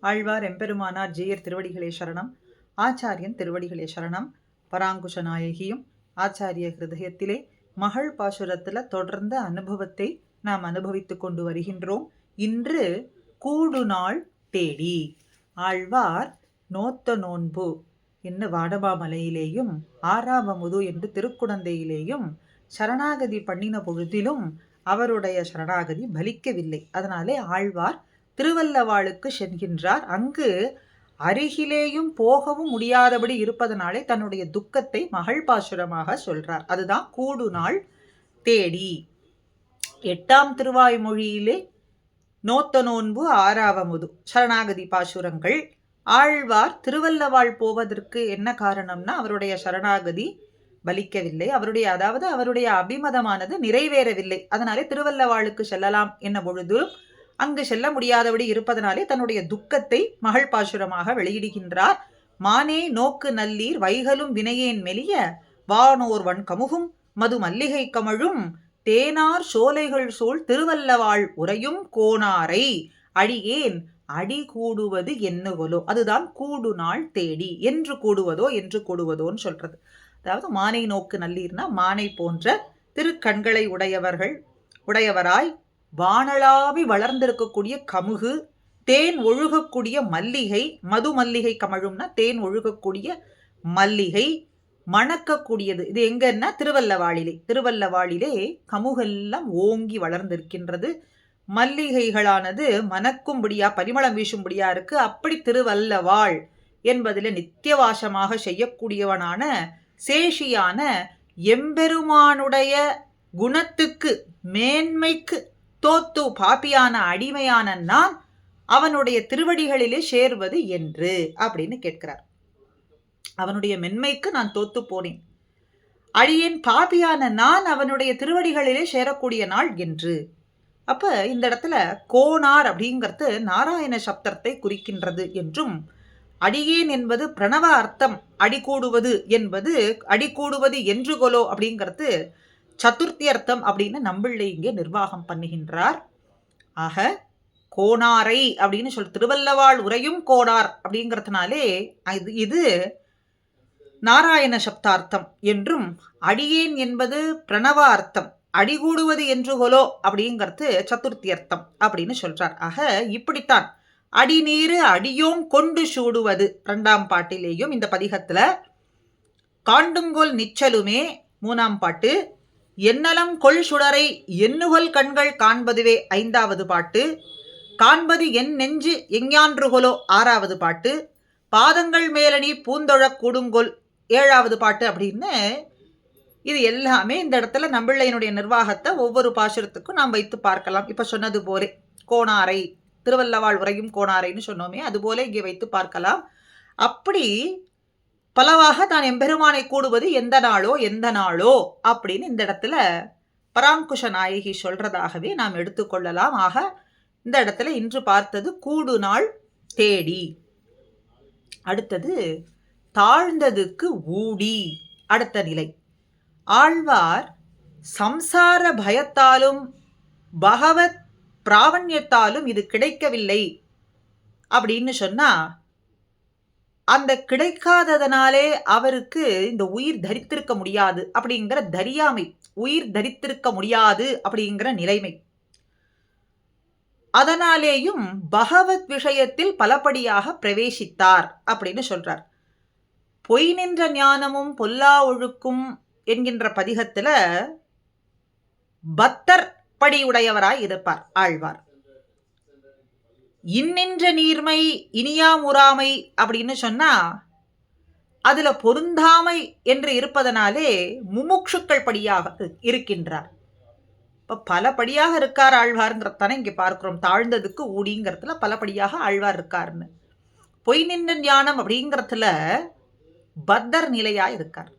ஆழ்வார் எம்பெருமானார் ஜெயர் திருவடிகளே சரணம். ஆச்சாரியன் திருவடிகளே சரணம். பராங்குஷ நாயகியும் ஆச்சாரிய ஹிருதயத்திலே மகள் பாசுரத்தில் தொடர்ந்த அனுபவத்தை நாம் அனுபவித்து கொண்டு வருகின்றோம். இன்று கூடு நாள் தேடி. ஆழ்வார் நோத்த நோன்பு என்று வாடபாமலையிலேயும் ஆறாவமுது என்று திருக்குடந்தையிலேயும் சரணாகதி பண்ணின பொழுதிலும் அவருடைய சரணாகதி பலிக்கவில்லை. அதனாலே ஆழ்வார் திருவல்லவாளுக்கு சென்கின்றார். அங்கு அருகிலேயும் போகவும் முடியாதபடி இருப்பதனாலே தன்னுடைய துக்கத்தை மகள் பாசுரமாக சொல்றார். அதுதான் கூடு நாள் தேடி. எட்டாம் திருவாய்மொழியிலே நோத்த நோன்பு ஆறாவமுது. சரணாகதி பாசுரங்கள். ஆழ்வார் திருவல்லவாள் போவதற்கு என்ன காரணம்னா அவருடைய சரணாகதி பலிக்கவில்லை. அவருடைய அதாவது அவருடைய அபிமதமானது நிறைவேறவில்லை. அதனாலே திருவல்லவாளுக்கு செல்லலாம் என்ன பொழுதும் அங்கு செல்ல முடியாதபடி இருப்பதனாலே தன்னுடைய துக்கத்தை மகள் பாசுரமாக வெளியிடுகின்றார். மானே நோக்கு நல்லீர் வைகலும் வினையேன் மெலிய வானோர்வன் கமுகும் மது மல்லிகை கமழும் தேனார் சோலைகள் சூழ் திருவல்லவாள் உரையும் கோணாரை. அடியேன் அடி கூடுவது என்னுகொலோ? அதுதான் கூடு நாள் தேடி. என்று கூடுவதோ என்று கூடுவதோன்னு சொல்றது. அதாவது மானை நோக்கு நல்லீர்னா மானை போன்ற திருக்கண்களை உடையவர்கள் உடையவராய் வானளாவி வளர்ந்திருக்கக்கூடிய கமுகு தேன் ஒழுகக்கூடிய மல்லிகை மது மல்லிகை கமழும்னா தேன் ஒழுகக்கூடிய மல்லிகை மணக்கக்கூடியது. இது எங்கன்னா திருவல்லவாளிலே திருவல்லவாளிலே கமுகெல்லாம் ஓங்கி வளர்ந்திருக்கின்றது. மல்லிகைகளானது மணக்கும்படியா பரிமளம் வீசும்படியா இருக்கு. அப்படி திருவல்லவாள் என்பதில் நித்தியவாசமாக செய்யக்கூடியவனான சேஷியான எம்பெருமானுடைய குணத்துக்கு மேன்மைக்கு தோத்து பாப்பியான அடிமையான நான் அவனுடைய திருவடிகளிலே சேர்வது என்று அப்படின்னு கேட்கிறார். அவனுடைய மென்மைக்கு நான் தோத்து போனேன். அழியேன் பாபியான நான் அவனுடைய திருவடிகளிலே சேரக்கூடிய நாள் என்று. அப்ப இந்த இடத்துல கோனார் அப்படிங்கிறது நாராயண சப்தத்தை குறிக்கின்றது என்றும் அடியேன் என்பது பிரணவ அர்த்தம் அடிகூடுவது என்பது அடிகூடுவது என்று கொலோ அப்படிங்கிறது சதுர்த்தி அர்த்தம் அப்படின்னு நம்பிள்ளை இங்கே நிர்வாகம் பண்ணுகின்றார். ஆக கோணாரை அப்படின்னு சொல் திருவல்லவாள் உரையும் கோணார் அப்படிங்கிறதுனாலே இது இது நாராயண சப்தார்த்தம் என்றும் அடியேன் என்பது பிரணவ அர்த்தம் அடிகூடுவது என்று கொலோ அப்படிங்கிறது சதுர்த்தி அர்த்தம் அப்படின்னு சொல்றார். ஆக இப்படித்தான் அடிநீரு அடியோம் கொண்டு சூடுவது ரெண்டாம் பாட்டிலேயும் இந்த பதிகத்துல காண்டுங்கோல் நிச்சலுமே மூணாம் பாட்டு என்னலம் கொள் சுடரை எண்ணுகொல் கண்கள் காண்பதுவே ஐந்தாவது பாட்டு. காண்பது என் நெஞ்சு எஞ்ஞான்றுகொலோ ஆறாவது பாட்டு. பாதங்கள் மேலணி பூந்தொழ கூடுங்கொல் ஏழாவது பாட்டு அப்படின்னு இது எல்லாமே இந்த இடத்துல நம்பிள்ளையினுடைய நிர்வாகத்தை ஒவ்வொரு பாசுரத்துக்கும் நாம் வைத்து பார்க்கலாம். இப்போ சொன்னது போலே கோணாரை திருவல்லவாள் உரையும் கோணாரைன்னு சொன்னோமே அதுபோல இங்கே வைத்து பார்க்கலாம். அப்படி பலவாக தான் எம்பெருமானை கூடுவது எந்த நாளோ எந்த நாளோ அப்படின்னு இந்த இடத்துல பராங்குஷ நாயகி சொல்றதாகவே நாம் எடுத்துக்கொள்ளலாம் ஆக இந்த இடத்துல இன்று பார்த்தது கூடு நாள் தேடி. அடுத்தது தாழ்ந்ததுக்கு ஊடி. அடுத்த நிலை. ஆழ்வார் சம்சார பயத்தாலும் பகவத் பிராவண்யத்தாலும் இது கிடைக்கவில்லை அப்படின்னு சொன்னா அந்த கிடைக்காததனாலே அவருக்கு இந்த உயிர் தரித்திருக்க முடியாது அப்படிங்கிற தரியாமை உயிர் தரித்திருக்க முடியாது அப்படிங்கிற நிலைமை. அதனாலேயும் பகவத் விஷயத்தில் பலபடியாக பிரவேசித்தார் அப்படின்னு சொல்றார். பொய் நின்ற ஞானமும் பொல்லா ஒழுக்கும் என்கின்ற பதிகத்துல பத்தர் படியுடையவராய் இருப்பார் ஆழ்வார். இன்னின்ற நீர்மை இனியா முறாமை அப்படின்னு சொன்னால் அதில் பொருந்தாமை என்று இருப்பதனாலே முமுட்சுக்கள் படியாக இருக்கின்றார். இப்போ பலபடியாக இருக்கார் ஆழ்வாருங்கிறதானே இங்கே பார்க்கிறோம். தாழ்ந்ததுக்கு ஊடிங்கிறதுல பலபடியாக ஆழ்வார் இருக்காருன்னு. பொய் நின்ற ஞானம் அப்படிங்கிறதுல பத்தர் நிலையாக இருக்கார்.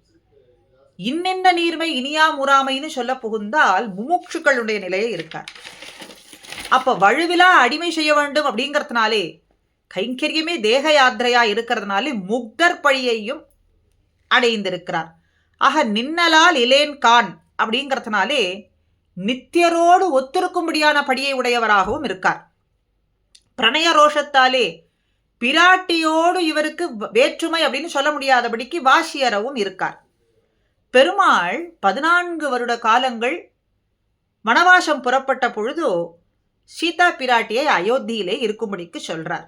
இன்னென்ன நீர்மை இனியா முறாமைன்னு சொல்ல புகுந்தால் முமுட்சுக்களுடைய நிலையை இருக்கார். அப்போ வழுவிலா அடிமை செய்ய வேண்டும் அப்படிங்கிறதுனாலே கைங்கரியமே தேக யாத்திரையா இருக்கிறதுனாலே முக்தர் பழியையும் அடைந்திருக்கிறார். ஆக நின்னலால் இலேன் கான் அப்படிங்கிறதுனாலே நித்தியரோடு ஒத்திருக்கும்படியான படியை உடையவராகவும் இருக்கார். பிரணய ரோஷத்தாலே பிராட்டியோடு இவருக்கு வேற்றுமை அப்படின்னு சொல்ல முடியாதபடிக்கு வாசியரவும் இருக்கார். பெருமாள் பதினான்கு வருட காலங்கள் வனவாசம் புறப்பட்ட பொழுது சீதா பிராட்டியை அயோத்தியிலே இருக்கும்படிக்கு சொல்றார்.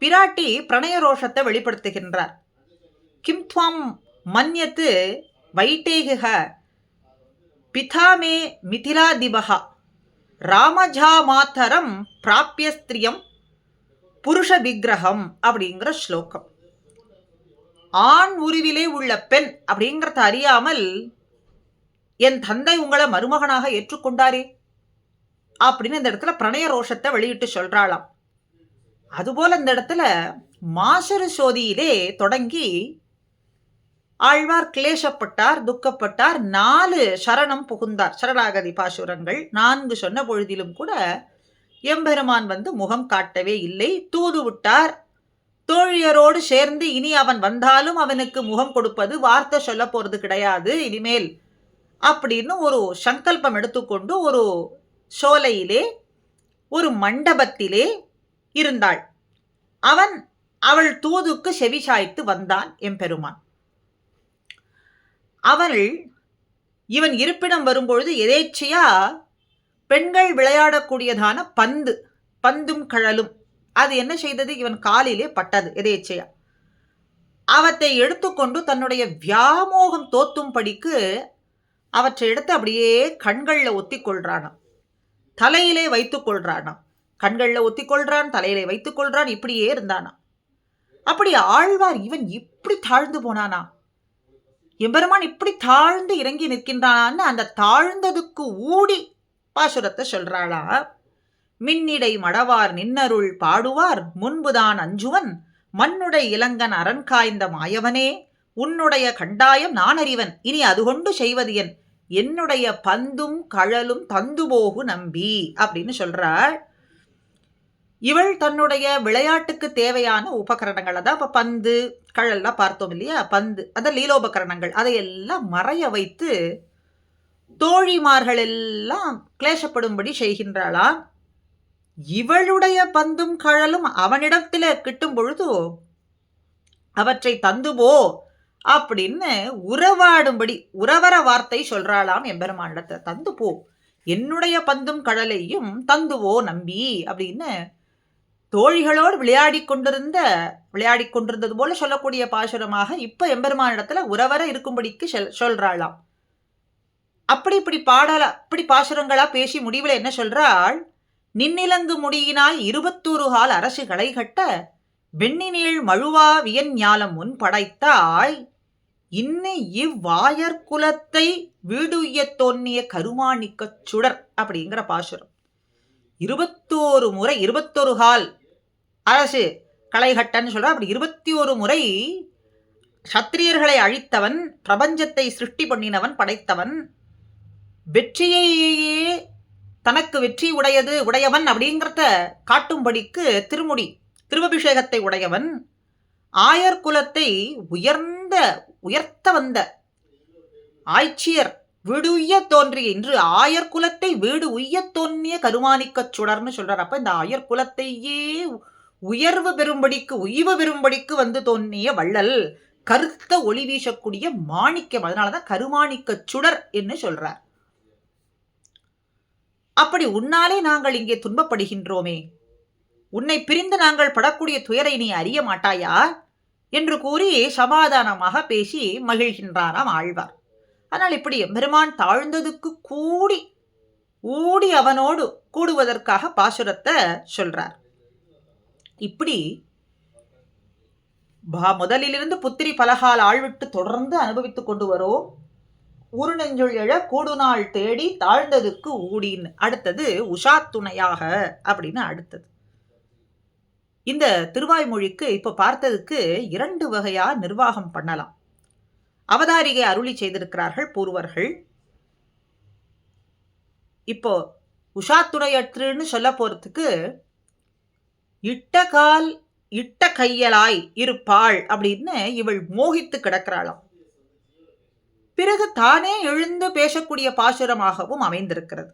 பிராட்டி பிரணய ரோஷத்தை வெளிப்படுத்துகின்றார். கிம் துவம் மன்யத்து வைட்டேக பிதாமே மிதிலாதிபகா ராமஜா மாத்தரம் பிராப்பிய ஸ்திரியம் புருஷ விக்கிரகம் அப்படிங்கிற ஸ்லோகம். ஆண் உருவிலே உள்ள பெண் அப்படிங்கிறத அறியாமல் என் தந்தை உங்களை மருமகனாக ஏற்றுக்கொண்டாரே. அப்படின்னு இந்த இடத்துல பிரணய ரோஷத்தை வெளியிட்டு சொல்கிறாளாம் அதுபோல் இந்த இடத்துல மாசரு சோதியிலே தொடங்கி ஆழ்வார் கிளேசப்பட்டார் துக்கப்பட்டார் நாலு சரணம் புகுந்தார். சரணாகதி பாசுரங்கள் நான்கு சொன்ன பொழுதிலும் கூட எம்பெருமான் வந்து முகம் காட்டவே இல்லை. தூது விட்டார். தோழியரோடு சேர்ந்து இனி அவன் வந்தாலும் அவனுக்கு முகம் கொடுப்பது வார்த்தை சொல்ல போகிறது கிடையாது. இனிமேல் அப்படின்னு ஒரு சங்கல்பம் எடுத்துக்கொண்டு ஒரு சோலையிலே ஒரு மண்டபத்திலே இருந்தாள். அவன் அவள் தூதுக்கு செவி சாய்த்து வந்தான் எம்பெருமான். அவள் இவன் இருப்பிடம் வரும்பொழுது எதேச்சையா? பெண்கள் விளையாடக்கூடியதான பந்து பந்தும் கழலும். அது என்ன செய்தது? இவன் காலிலே பட்டது எதேச்சையா? அவற்றை எடுத்துக்கொண்டு தன்னுடைய வியாமோகம் தோத்தும்படிக்கு அவற்றை எடுத்து அப்படியே கண்களில் ஒத்தி கொள்றானாம் தலையிலே வைத்துக் கொள்றானாம். கண்களில் ஒத்திக்கொள்றான் தலையிலே வைத்துக் கொள்றான் இப்படியே இருந்தானா அப்படி ஆழ்வார் இவன் இப்படி தாழ்ந்து போனானா? எம்பெருமான் இப்படி தாழ்ந்து இறங்கி நிற்கின்றானான்னு அந்த தாழ்ந்ததுக்கு ஊடி பாசுரத்தை சொல்றாளா? மின்னிடை மடவார் நின்னருள் பாடுவார் முன்புதான் அஞ்சுவன் மண்ணுடை இளங்கன் அரண் காய்ந்த மாயவனே உன்னுடைய கண்டாயம் நான் அறிவன் இனி அது கொண்டு செய்வது என் என்னுடைய பந்தும் கழலும் தந்துபோகு நம்பி அப்படின்னு சொல்றாள். இவள் தன்னுடைய விளையாட்டுக்கு தேவையான உபகரணங்களை தான் இப்போ பந்து கழல்லாம் பார்த்தோம் இல்லையா? பந்து அந்த லீலோபகரணங்கள். அதையெல்லாம் மறைய வைத்து தோழிமார்கள் எல்லாம் கிளேசப்படும்படி செய்கின்றாளாம் இவளுடைய பந்தும் கழலும் அவனிடத்தில் கிட்டும் பொழுது அவற்றை தந்துபோ அப்படின்னு உறவாடும்படி உறவர வார்த்தை சொல்றாளாம் எம்பெருமானிடத்தை தந்து போ. என்னுடைய பந்தும் கடலையும் தந்துவோ நம்பி அப்படின்னு தோழிகளோடு விளையாடி கொண்டிருந்த விளையாடி கொண்டிருந்தது போல சொல்லக்கூடிய பாசுரமாக இப்ப எம்பெருமானிடத்துல உறவர இருக்கும்படிக்கு சொல்றாளாம். அப்படி இப்படி பாடல இப்படி பாசுரங்களா பேசி முடிவில் என்ன சொல்றாள்? நின்னிலங்கு முடியினால் இருபத்தூறு கால் அரசு களை கட்ட வெண்ணினேள் மழுவா வியன் ஞாலம் முன் படைத்தாய் இன்னை இவ்வாயர் குலத்தை வீடுய தோன்னிய கருமாணிக்கச் சுடர் அப்படிங்கிற பாசுரம். இருபத்தோரு முறை இருபத்தொரு கால் அரசு களைகட்டன்னு சொல்ற அப்படி இருபத்தி ஒரு முறை சத்திரியர்களை அழித்தவன் பிரபஞ்சத்தை சிருஷ்டி பண்ணினவன் படைத்தவன் வெற்றியையே தனக்கு வெற்றி உடையது உடையவன் அப்படிங்கிறத காட்டும்படிக்கு திருமுடி திருவபிஷேகத்தை உடையவன் ஆயர் குலத்தை உயர்ந்த உயர்த்த வந்த ஆய்ச்சியர் வீடு உய்ய தோன்றிய இன்று ஆயர் குலத்தை வீடு உய்ய தோன்றிய கருமானிக்கச் சுடர்னு சொல்றார். அப்ப இந்த ஆயர் குலத்தையே உயர்வு பெறும்படிக்கு உய்வு பெறும்படிக்கு வந்து தோன்றிய வள்ளல் கருத்த ஒளி வீசக்கூடிய மாணிக்கம். அதனாலதான் கருமாணிக்க சுடர் என்று சொல்றார். அப்படி உன்னாலே நாங்கள் இங்கே துன்பப்படுகின்றோமே. உன்னை பிரிந்து நாங்கள் படக்கூடிய துயரை நீ அறிய மாட்டாயா? என்று கூறி சமாதானமாக பேசி மகிழ்கின்றாராம் ஆழ்வார். ஆனால் இப்படி பெருமான் தாழ்ந்ததுக்கு கூடி ஊடி அவனோடு கூடுவதற்காக பாசுரத்தை சொல்றார். இப்படி முதலிலிருந்து புத்திரி பலகால் ஆழ்விட்டு தொடர்ந்து அனுபவித்துக் கொண்டு வரோம் ஒரு நெஞ்சுள் எழ கூடுநாள் தேடி தாழ்ந்ததுக்கு ஊடின்னு அடுத்தது உஷா துணையாக அப்படின்னு அடுத்தது. இந்த திருவாய்மொழிக்கு இப்போ பார்த்ததுக்கு இரண்டு வகையாக நிர்வாகம் பண்ணலாம். அவதாரிகை அருளி செய்திருக்கிறார்கள் பூர்வர்கள். இப்போ உஷா துணையற்றுன்னு சொல்ல போகிறதுக்கு இட்ட கால் இட்ட கையலாய் இருப்பாள் அப்படின்னு இவள் மோகித்து கிடக்கிறாளாம். பிறகு தானே எழுந்து பேசக்கூடிய பாசுரமாகவும் அமைந்திருக்கிறது.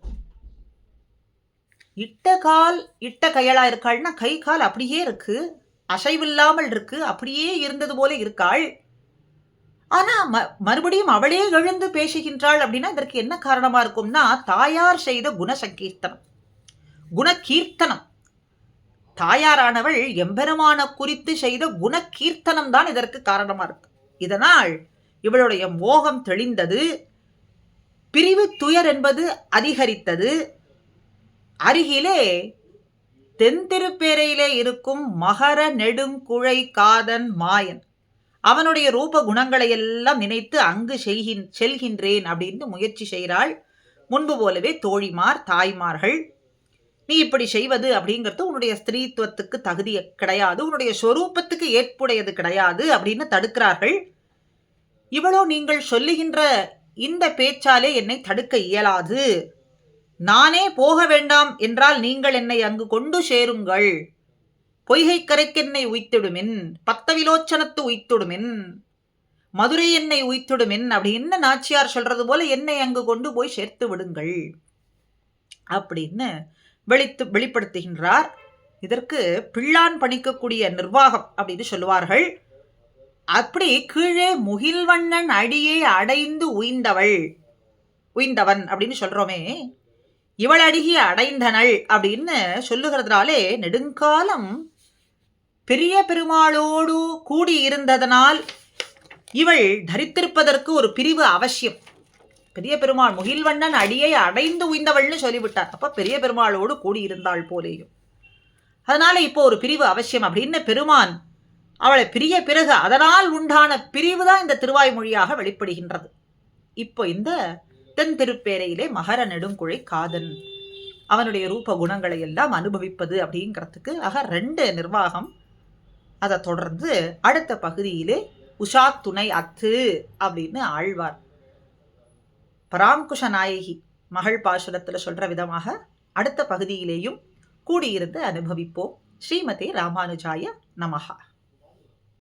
இட்ட கால் இட்ட கையளா இருக்காள்னா கை கால் அப்படியே இருக்கு. அசைவில்லாமல் இருக்கு. அப்படியே இருந்தது போல இருக்காள். ஆனா ம- மறுபடியும் அவளே எழுந்து பேசுகின்றாள் அப்படின்னா இதற்கு என்ன காரணமா இருக்கும்னா தாயார் செய்த குணசங்கீர்த்தனம். குணகீர்த்தனம். தாயாரானவள் எம்பெருமான குறித்து செய்த குணகீர்த்தனம் தான் இதற்கு காரணமா இருக்கு. இதனால் இவளுடைய மோகம் தெளிந்தது. பிரிவு துயர் என்பது அதிகரித்தது. அருகிலே தென்திருப்பேரையிலே இருக்கும் மகர நெடுங்குழை காதன் மாயன். அவனுடைய ரூப குணங்களை எல்லாம் நினைத்து அங்கு செய்கின் செல்கின்றேன் அப்படின்னு முயற்சி செய்கிறாள். முன்பு போலவே தோழிமார் தாய்மார்கள் நீ இப்படி செய்வது அப்படிங்கிறது உன்னுடைய ஸ்திரீத்துவத்துக்கு தகுதி கிடையாது உன்னுடைய ஸ்வரூபத்துக்கு ஏற்புடையது கிடையாது அப்படின்னு தடுக்கிறார்கள். இவளோ நீங்கள் சொல்லுகின்ற இந்த பேச்சாலே என்னை தடுக்க இயலாது. நானே போக வேண்டாம் என்றால் நீங்கள் என்னை அங்கு கொண்டு சேருங்கள். பொய்கை கரைக்கென்னை உய்த்திடுமின் பத்தவிலோச்சனத்து உய்த்திடுமின். மதுரை என்னை உய்த்திடுமின் அப்படின்னு நாச்சியார் சொல்றது போல என்னை அங்கு கொண்டு போய் சேர்த்து விடுங்கள். அப்படின்னு வெளித்து வெளிப்படுத்துகின்றார். இதற்கு பிள்ளான் பணிக்கக்கூடிய நிர்வாகம் அப்படின்னு சொல்லுவார்கள். அப்படி கீழே முகில்வண்ணன் அடியை அடைந்து உய்ந்தவள் உய்ந்தவன் அப்படின்னு சொல்றோமே. இவள் அடைந்தனள் அப்படின்னு சொல்லுகிறதுனாலே நெடுங்காலம் பெரிய பெருமாளோடு கூடி இருந்ததனால் இவள் தரித்திருப்பதற்கு ஒரு பிரிவு அவசியம். பெரிய பெருமாள் முகில்வண்ணன் அடியை அடைந்து உய்ந்தவள்னு சொல்லிவிட்டார். அப்ப பெரிய பெருமாளோடு கூடி இருந்தாள் போலேயும். அதனால இப்போ ஒரு பிரிவு அவசியம் அப்படின்னு பெருமான் அவளை பிரிய பிறகு அதனால் உண்டான பிரிவு தான் இந்த திருவாய்மொழியாக வெளிப்படுகின்றது. இப்போ இந்த தென் திருப்பேரையிலே மகர நெடுங்குழை காதன் அவனுடைய ரூப குணங்களை எல்லாம் அனுபவிப்பது அப்படிங்கிறதுக்கு ஆக ரெண்டு நிர்வாகம். அதை தொடர்ந்து அடுத்த பகுதியிலே உஷா துணை அத்து அப்படின்னு ஆழ்வார். பராங்குஷ நாயகி மகள் பாசுரத்தில் சொல்ற விதமாக அடுத்த பகுதியிலேயும் கூடியிருந்து அனுபவிப்போம். ஸ்ரீமதி ராமானுஜாய நமகா